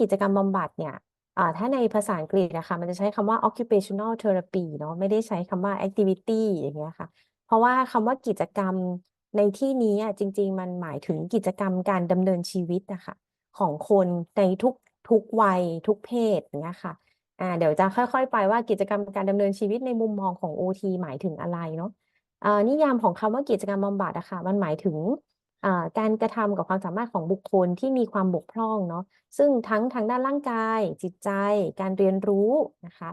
กิจกรรมบำบัดเนี่ยถ้าในภาษาอังกฤษนะคะมันจะใช้คำว่า occupational therapy เนาะไม่ได้ใช้คำว่า activity อย่างเงี้ยค่ะ เพราะว่าคำว่ากิจกรรมในที่นี้อะจริง ๆ มันหมายถึงกิจกรรมการดำเนินชีวิตนะคะของคนในทุกทุกวัยทุกเพศอย่างเงี้ยค่ะอ่าเดี๋ยวจะค่อย ๆ ไปว่ากิจกรรมการดำเนินชีวิตในมุมมองของ OT หมายถึงอะไรเนาะนิยามของคำว่ากิจกรรมบำบัดอะค่ะมันหมายถึง การกระทำกับความสามารถของบุคคลที่มีความบกพร่องเนาะซึ่งทั้งทางด้านร่างกาย จิตใจ การเรียนรู้นะคะ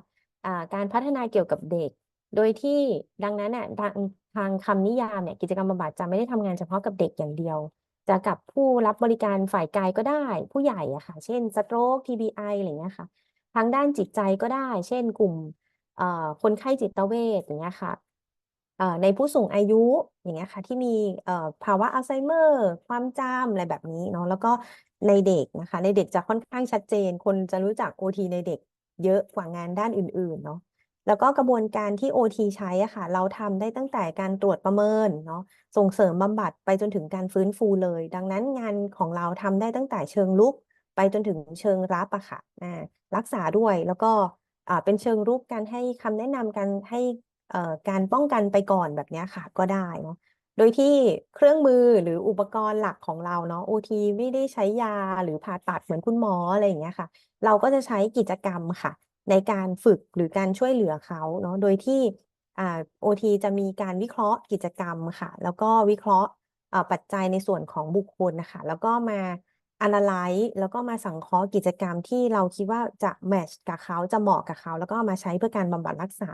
การพัฒนาเกี่ยวกับเด็ก โดยที่ดังนั้นน่ะทางทางคำนิยามเนี่ยกิจกรรมบำบัดจะไม่ได้ทำงานเฉพาะกับเด็กอย่างเดียว จะกับผู้รับบริการฝ่ายกายก็ได้ ผู้ใหญ่อะค่ะ เช่นสโตรก TBI อะไรเงี้ยค่ะ ทางด้านจิตใจก็ได้ เช่นกลุ่มคนไข้จิตเวชอย่างเงี้ยค่ะเอ่อ ในผู้สูงอายุอย่างเงี้ยค่ะที่มีเอ่อภาวะอัลไซเมอร์ ความจำอะไรแบบนี้เนาะแล้วก็ในเด็กนะคะ ในเด็กจะค่อนข้างชัดเจน คนจะรู้จัก OT ในเด็กเยอะกว่างานด้านอื่นๆเนาะแล้วก็กระบวนการที่ OT ใช้อะค่ะ เราทำได้ตั้งแต่การตรวจประเมินเนาะส่งเสริมบำบัดไปจนถึงการฟื้นฟูเลย ดังนั้นงานของเราทำได้ตั้งแต่เชิงลุก ไปจนถึงเชิงรับอะค่ะอ่ารักษาด้วยแล้วก็เป็นเชิงรุกการให้คำแนะนำการให้ การป้องกันไปก่อนแบบนี้ค่ะก็ได้เนาะโดยที่เครื่องมือหรืออุปกรณ์หลักของเราเนาะ OT ไม่ได้ใช้ยาหรือผ่าตัดเหมือนคุณหมออะไรอย่างเงี้ยค่ะ เราก็จะใช้กิจกรรมค่ะ ในการฝึกหรือการช่วยเหลือเขาเนาะโดยที่อ่า OT จะมีการวิเคราะห์กิจกรรมค่ะ แล้วก็วิเคราะห์ปัจจัยในส่วนของบุคคลนะคะ แล้วก็มา analyze แล้วก็มาสังเคราะห์กิจกรรมที่เราคิดว่าจะแมทช์กับเขาจะเหมาะกับเขา แล้วก็มาใช้เพื่อการบำบัดรักษา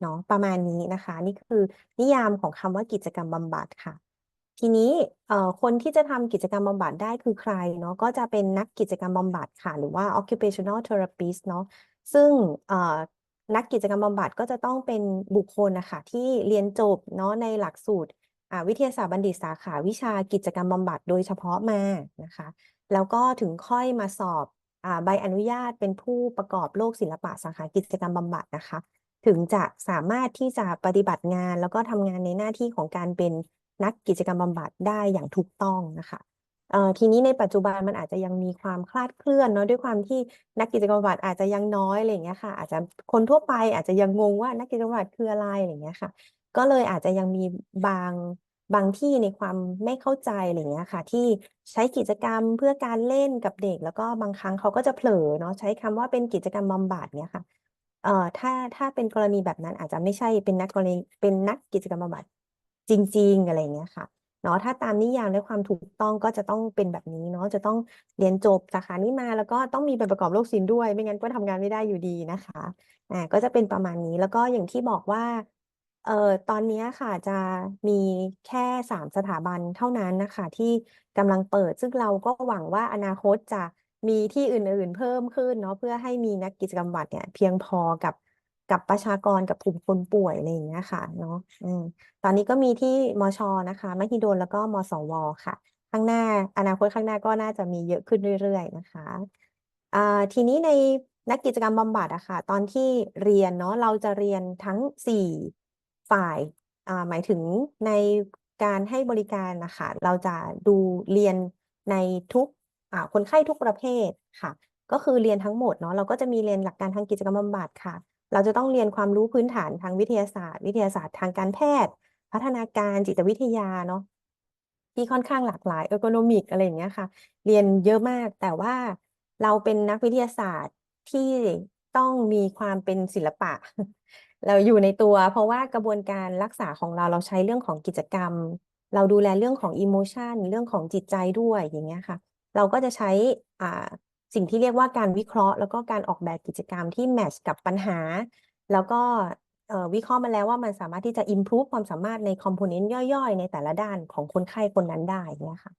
เนาะประมาณนี้นะคะ นี่คือนิยามของคำว่ากิจกรรมบำบัดค่ะ ทีนี้เอ่อคนที่จะทำกิจกรรมบำบัดได้คือใครเนาะก็จะเป็นนักกิจกรรมบำบัดค่ะ หรือว่า occupational therapist เนาะซึ่งเอ่อนักกิจกรรมบำบัดก็จะต้องเป็นบุคคลนะคะที่เรียนจบเนาะในหลักสูตรวิทยาศาสตร์บัณฑิตสาขาวิชากิจกรรมบำบัดโดยเฉพาะมานะคะ แล้วก็ถึงค่อยมาสอบใบอนุญาตเป็นผู้ประกอบโลกศิลปะสาขากิจกรรมบำบัดนะคะ ถึงจะสามารถที่จะปฏิบัติงาน แล้วก็ทำงานในหน้าที่ของการเป็นนักกิจกรรมบำบัดได้อย่างถูกต้องนะคะทีนี้ในปัจจุบันมันอาจจะยังมีความคลาดเคลื่อนเนาะด้วยความที่นักกิจกรรมบำบัดอาจจะยังน้อยอะไรเงี้ยค่ะ อาจจะคนทั่วไปอาจจะยังงงว่านักกิจกรรมบำบัดคืออะไรอะไรเงี้ยค่ะ ก็เลยอาจจะยังมีบางบางที่ในความไม่เข้าใจอะไรเงี้ยค่ะ ที่ใช้กิจกรรมเพื่อการเล่นกับเด็ก แล้วก็บางครั้งเขาก็จะเผลอเนาะใช้คำว่าเป็นกิจกรรมบำบัดเนี่ยค่ะ เอ่อถ้าถ้าเป็นกรณีแบบนั้นอาจจะไม่ใช่เป็นนักกรณีเป็นนักกิจกรรมบำบัดจริง ๆ อะไรอย่างเงี้ยค่ะเนาะถ้าตามนิยามและความถูกต้องก็จะต้องเป็นแบบนี้เนาะจะต้องเรียนจบสาขานี้มาแล้วก็ต้องมีใบประกอบโรคศิลป์ด้วย ไม่งั้นก็ทำงานไม่ได้อยู่ดีนะคะอ่าก็จะเป็นประมาณนี้แล้วก็อย่างที่บอกว่าเอ่อตอนนี้ค่ะจะมีแค่สามสถาบันเท่านั้นนะคะที่กำลังเปิด ซึ่งเราก็หวังว่าอนาคตจะ มีที่อื่นๆเพิ่มขึ้นเนาะเพื่อให้มีนักกิจกรรมบำบัดเนี่ยเพียงพอกับกับประชากรกับกลุ่มคนป่วยอะไรอย่างเงี้ยค่ะเนาะอืมตอนนี้ก็มีที่มชนะคะมหิดลแล้วก็มสวค่ะ ข้างหน้าอนาคตข้างหน้าก็น่าจะมีเยอะขึ้นเรื่อย ๆ นะคะอ่าทีนี้ในนักกิจกรรมบำบัดอะค่ะ ตอนที่เรียนเนาะเราจะเรียนทั้งสี่ฝ่ายอ่าหมายถึงในการให้บริการนะคะเราจะดูเรียนในทุก คนไข้ทุกประเภทค่ะ ก็คือเรียนทั้งหมดเนาะเราก็จะมีเรียนหลักการทางกิจกรรมบำบัดค่ะ เราจะต้องเรียนความรู้พื้นฐานทางวิทยาศาสตร์ วิทยาศาสตร์ทางการแพทย์ พัฒนาการจิตวิทยาเนาะที่ค่อนข้างหลากหลายเออร์โกนมิกอะไรอย่างเงี้ยค่ะ เรียนเยอะมากแต่ว่าเราเป็นนักวิทยาศาสตร์ที่ต้องมีความเป็นศิลปะ เราอยู่ในตัว เพราะว่ากระบวนการรักษาของเราเราใช้เรื่องของกิจกรรม เราดูแลเรื่องของอิโมชันเรื่องของจิตใจด้วยอย่างเงี้ยค่ะ เราก็จะใช้สิ่งที่เรียกว่าการวิเคราะห์ แล้วก็การออกแบบกิจกรรมที่แมทช์กับปัญหา แล้วก็วิเคราะห์มาแล้วว่ามันสามารถที่จะ improve ความสามารถในคอมโพเนนต์ย่อยๆ ในแต่ละด้านของคนไข้คนนั้นได้เนี่ยค่ะ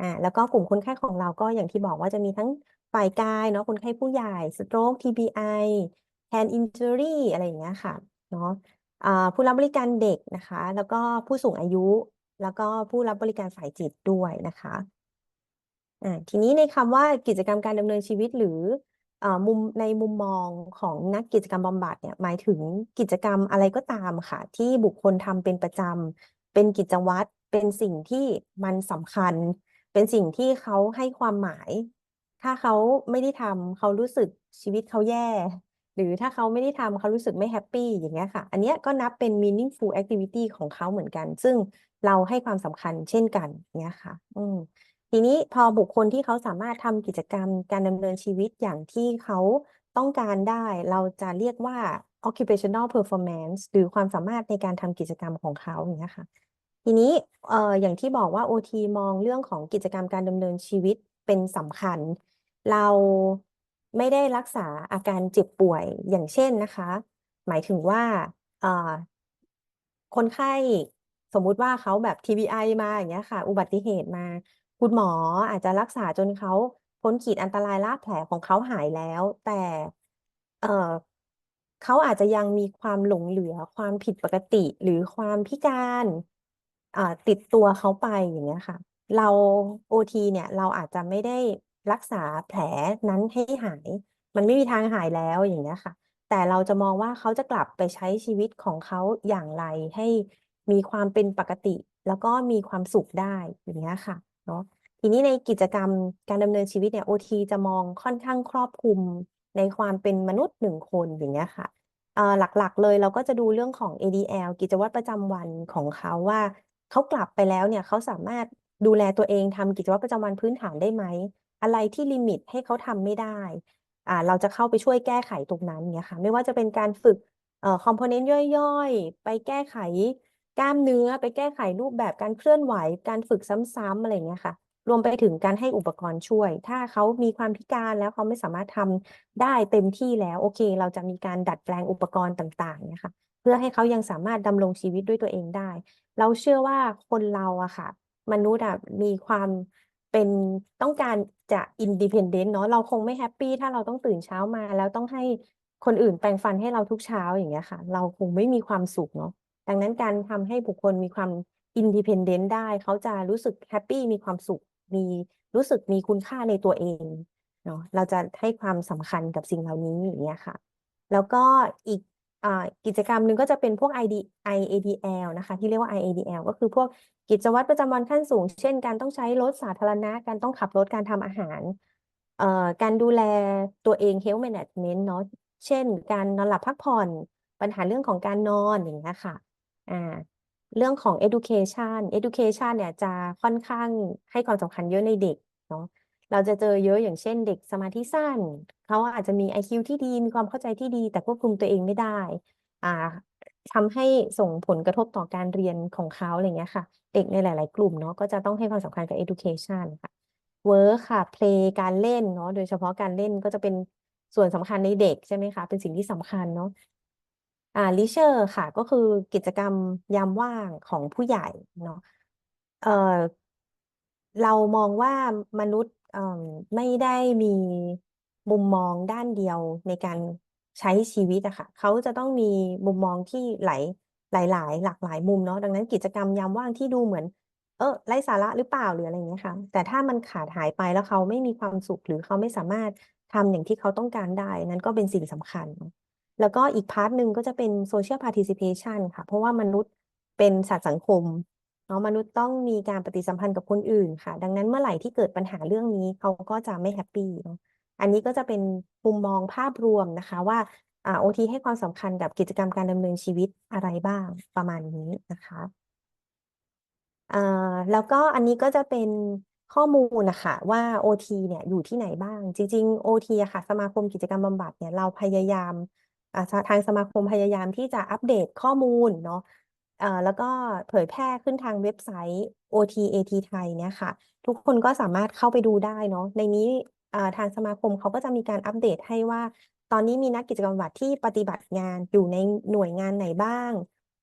อ่าแล้วก็กลุ่มคนไข้ของเราก็อย่างที่บอกว่าจะมีทั้งฝ่ายกายเนาะคนไข้ผู้ใหญ่ stroke TBI hand injury อะไรอย่างเงี้ยค่ะเนาะอ่าผู้รับบริการเด็กนะคะ แล้วก็ผู้สูงอายุ แล้วก็ผู้รับบริการฝ่ายจิตด้วยนะคะ ทีนี้ในคำว่ากิจกรรมการดำเนินชีวิตหรืออมุมในมุมมองของนักกิจกรรมบำบัดเนี่ยหมายถึงกิจกรรมอะไรก็ตามค่ะ ที่บุคคลทำเป็นประจำเป็นกิจวัตรเป็นสิ่งที่มันสำคัญ เป็นสิ่งที่เขาให้ความหมาย ถ้าเขาไม่ได้ทำเขารู้สึกชีวิตเขาแย่ หรือถ้าเขาไม่ได้ทำเขารู้สึกไม่แฮปปี้อย่างเงี้ยค่ะ อันเนี้ยก็นับเป็น meaningful activity ของเขาเหมือนกัน ซึ่งเราให้ความสำคัญเช่นกันเนี้ยค่ะ อืม ทีนี้พอบุคคลที่เขาสามารถทำกิจกรรมการดำเนินชีวิตอย่างที่เขาต้องการได้ เราจะเรียกว่า occupational performance หรือความสามารถในการทำกิจกรรมของเขาอย่างเงี้ค่ะ ทีนี้เอ่ออย่างที่บอกว่า OT มองเรื่องของกิจกรรมการดำเนินชีวิตเป็นสำคัญ เราไม่ได้รักษาอาการเจ็บป่วยอย่างเช่นนะคะ หมายถึงว่าเอ่อคนไข้สมมุติว่าเขาแบบ TBI มาอย่างเงี้ยค่ะ อุบัติเหตุมา คุณหมออาจจะรักษาจนเขาพ้นขีดอันตรายละแผลของเขาหายแล้ว แต่ เอ่อเขาอาจจะยังมีความหลงเหลือความผิดปกติหรือความพิการอ่าติดตัวเขาไปอย่างเงี้ยค่ะ เราโอทีเนี่ย เราอาจจะไม่ได้รักษาแผลนั้นให้หาย มันไม่มีทางหายแล้วอย่างเงี้ยค่ะ แต่เราจะมองว่าเขาจะกลับไปใช้ชีวิตของเขาอย่างไรให้มีความเป็นปกติ แล้วก็มีความสุขได้อย่างเงี้ยค่ะ เนาะทีนี้ในกิจกรรมการดำเนินชีวิตเนี่ย OT จะมองค่อนข้างครอบคลุมในความเป็นมนุษย์หนึ่งคนอย่างเงี้ยค่ะเอ่อหลักๆเลยเราก็จะดูเรื่องของ ADL กิจวัตรประจำวันของเขาว่าเขากลับไปแล้วเนี่ยเขาสามารถดูแลตัวเองทำกิจวัตรประจำวันพื้นฐานได้ไหม อะไรที่ลิมิตให้เขาทำไม่ได้อ่าเราจะเข้าไปช่วยแก้ไขตรงนั้นเนี่ยค่ะ ไม่ว่าจะเป็นการฝึกเอ่อคอมโพเนนต์ย่อยๆ ไปแก้ไข กล้ามเนื้อไปแก้ไขรูปแบบการเคลื่อนไหวการฝึกซ้ำๆอะไรเงี้ยค่ะ รวมไปถึงการให้อุปกรณ์ช่วย ถ้าเขามีความพิการแล้วเขาไม่สามารถทำได้เต็มที่แล้วโอเค เราจะมีการดัดแปลงอุปกรณ์ต่างๆเนี่ยค่ะเพื่อให้เขายังสามารถดำรงชีวิตด้วยตัวเองได้ เราเชื่อว่าคนเราอะค่ะ มนุษย์อะมีความเป็นต้องการจะอินดิเพนเดนต์เนาะเราคงไม่แฮปปี้ถ้าเราต้องตื่นเช้ามา แล้วต้องให้คนอื่นแปรงฟันให้เราทุกเช้าอย่างเงี้ยค่ะ เราคงไม่มีความสุขเนาะ ดังนั้นการทำให้บุคคลมีความอินดิเพนเดนต์ได้ เขาจะรู้สึกแฮปปี้มีความสุข มีรู้สึกมีคุณค่าในตัวเองเนาะเราจะให้ความสำคัญกับสิ่งเหล่านี้อย่างเงี้ยค่ะ แล้วก็อีกอกิจกรรมหนึ่งก็จะเป็นพวก ID IADL นะคะ ที่เรียกว่า IADL ก็คือพวกกิจวัตรประจำวันขั้นสูง เช่น การต้องใช้รถสาธารณะ การต้องขับรถการทำอาหาร การดูแลตัวเอง health management เนาะเช่น การนอนหลับพักผ่อน ปัญหาเรื่องของการนอนอย่างเงี้ยค่ะ อ่าเรื่องของ education education เนี่ยจะค่อนข้างให้ความสำคัญเยอะในเด็กเนาะเราจะเจอเยอะอย่างเช่นเด็กสมาธิสั้น เขาอาจจะมี IQ ที่ดีมีความเข้าใจที่ดี แต่ควบคุมตัวเองไม่ได้อ่าทำให้ส่งผลกระทบต่อการเรียนของเขาอะไรเงี้ยค่ะ เด็กในหลาย ๆ กลุ่มเนาะก็จะต้องให้ความสำคัญกับ education ค่ะ work ค่ะ play การเล่นเนาะโดยเฉพาะการเล่นก็จะเป็นส่วนสำคัญในเด็กใช่ไหมคะ เป็นสิ่งที่สำคัญเนาะ อ่า leisure ค่ะ ก็คือกิจกรรมยามว่างของผู้ใหญ่เนาะเอ่อเรามองว่ามนุษย์เอ่อไม่ได้มีมุมมองด้านเดียวในการใช้ชีวิตอะค่ะเขาจะต้องมีมุมมองที่หลายหลายหลายหลากหลายมุมเนาะดังนั้นกิจกรรมยามว่างที่ดูเหมือน เออไร้สาระหรือเปล่าหรืออะไรอย่างเงี้ยค่ะ แต่ถ้ามันขาดหายไปแล้วเขาไม่มีความสุขหรือเขาไม่สามารถทำอย่างที่เขาต้องการได้ นั้นก็เป็นสิ่งสำคัญ แล้วก็อีกพาร์ทหนึ่งก็จะเป็น social participation ค่ะ เพราะว่ามนุษย์เป็นสัตว์สังคมเนาะมนุษย์ต้องมีการปฏิสัมพันธ์กับคนอื่นค่ะ ดังนั้นเมื่อไหร่ที่เกิดปัญหาเรื่องนี้เขาก็จะไม่แฮปปี้เนาะอันนี้ก็จะเป็นมุมมองภาพรวมนะคะว่าอ่า OT ให้ความสำคัญกับกิจกรรมการดำเนินชีวิตอะไรบ้างประมาณนี้นะคะอ่าแล้วก็อันนี้ก็จะเป็นข้อมูลนะคะว่า OT เนี่ยอยู่ที่ไหนบ้าง จริง ๆ OT อะค่ะ สมาคมกิจกรรมบำบัดเนี่ยเราพยายาม ทางสมาคมพยายามที่จะอัปเดตข้อมูลเนาะแล้วก็เผยแพร่ขึ้นทางเว็บไซต์ OTAT ไทยเนี่ยค่ะ ทุกคนก็สามารถเข้าไปดูได้เนาะในนี้ทางสมาคมเขาก็จะมีการอัปเดตให้ว่า ตอนนี้มีนักกิจกรรมบำบัดที่ปฏิบัติงานอยู่ในหน่วยงานไหนบ้าง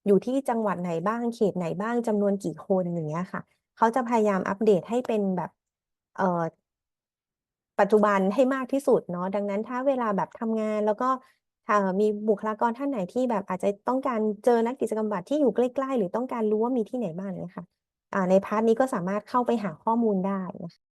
อยู่ที่จังหวัดไหนบ้าง เขตไหนบ้างจำนวนกี่คนอย่างเงี้ยค่ะ เขาจะพยายามอัปเดตให้เป็นแบบเอ่อปัจจุบันให้มากที่สุดเนาะดังนั้นถ้าเวลาแบบทำงานแล้วก็ มีบุคลากรท่านไหนที่แบบอาจจะต้องการเจอนักกิจกรรมบัตรที่อยู่ใกล้ ๆ หรือต้องการรู้ว่ามีที่ไหนบ้างเนี่ยค่ะอ่าในพาร์ทนี้ก็สามารถเข้าไปหาข้อมูลได้นะคะ